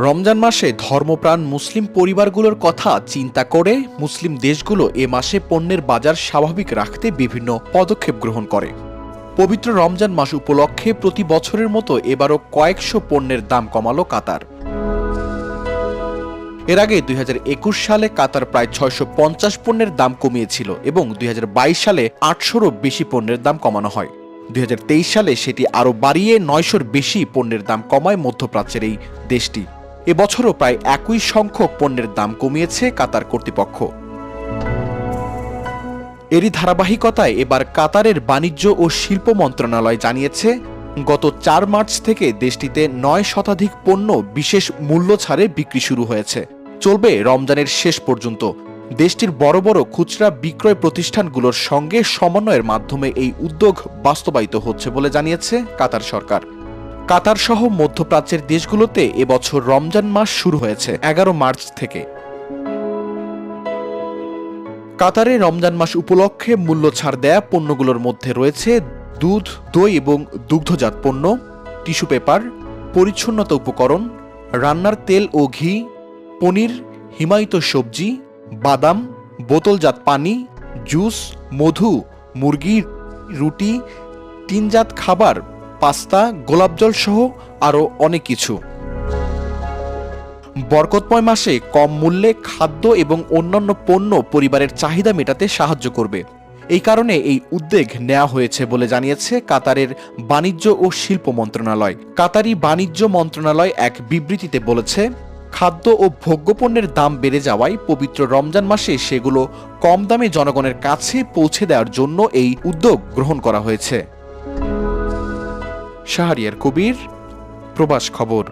রমজান মাসে ধর্মপ্রাণ মুসলিম পরিবারগুলোর কথা চিন্তা করে মুসলিম দেশগুলো এ মাসে পণ্যের বাজার স্বাভাবিক রাখতে বিভিন্ন পদক্ষেপ গ্রহণ করে। পবিত্র রমজান মাস উপলক্ষে প্রতি বছরের মতো এবারও কয়েকশো পণ্যের দাম কমালো কাতার। এর আগে দুই হাজার একুশ সালে কাতার প্রায় ছয়শো পঞ্চাশ পণ্যের দাম কমিয়েছিল এবং দুই হাজার বাইশ সালে আটশোরও বেশি পণ্যের দাম কমানো হয়। দুই হাজার তেইশ সালে সেটি আরও বাড়িয়ে নয়শোর বেশি পণ্যের দাম কমায় মধ্যপ্রাচ্যের এই দেশটি। এবছরও প্রায় একই সংখ্যক পণ্যের দাম কমিয়েছে কাতার কর্তৃপক্ষ। এরই ধারাবাহিকতায় এবার কাতারের বাণিজ্য ও শিল্প মন্ত্রণালয় জানিয়েছে, গত চার মার্চ থেকে দেশটিতে নয় শতাধিক পণ্য বিশেষ মূল্য ছাড়ে বিক্রি শুরু হয়েছে। চলবে রমজানের শেষ পর্যন্ত। দেশটির বড় বড় খুচরা বিক্রয় প্রতিষ্ঠানগুলোর সঙ্গে সমন্বয়ের মাধ্যমে এই উদ্যোগ বাস্তবায়িত হচ্ছে বলে জানিয়েছে কাতার সরকার। কাতার সহ মধ্যপ্রাচ্যের দেশগুলোতে এবছর রমজান মাস শুরু হয়েছে, এগারো মার্চ থেকে। কাতারে রমজান মাস উপলক্ষে মূল্য ছাড় দেয়া পণ্যগুলোর মধ্যে রয়েছে দুধ, দই এবং দুগ্ধজাত পণ্য, টিস্যু পেপার, পরিচ্ছন্নতা উপকরণ, রান্নার তেল ও ঘি, পনির, হিমায়িত সবজি বাদাম, বোতলজাত পানি, জুস, মধু, মুরগি, রুটি টিনজাত খাবার, পাস্তা গোলাপজল সহ আরও অনেক কিছু। বরকতময় মাসে কম মূল্যে খাদ্য এবং অন্যান্য পণ্য পরিবারের চাহিদা মেটাতে সাহায্য করবে। এই কারণে এই উদ্যোগ নেওয়া হয়েছে বলে জানিয়েছে কাতারের বাণিজ্য ও শিল্প মন্ত্রণালয়। কাতারি বাণিজ্য মন্ত্রণালয় এক বিবৃতিতে বলেছে খাদ্য ও ভোগ্যপণ্যের দাম বেড়ে যাওয়ায় পবিত্র রমজান মাসে সেগুলো কম দামে জনগণের কাছে পৌঁছে দেওয়ার জন্য এই উদ্যোগ গ্রহণ করা হয়েছে। শাহরিয়ার কবির, প্রবাস খবর।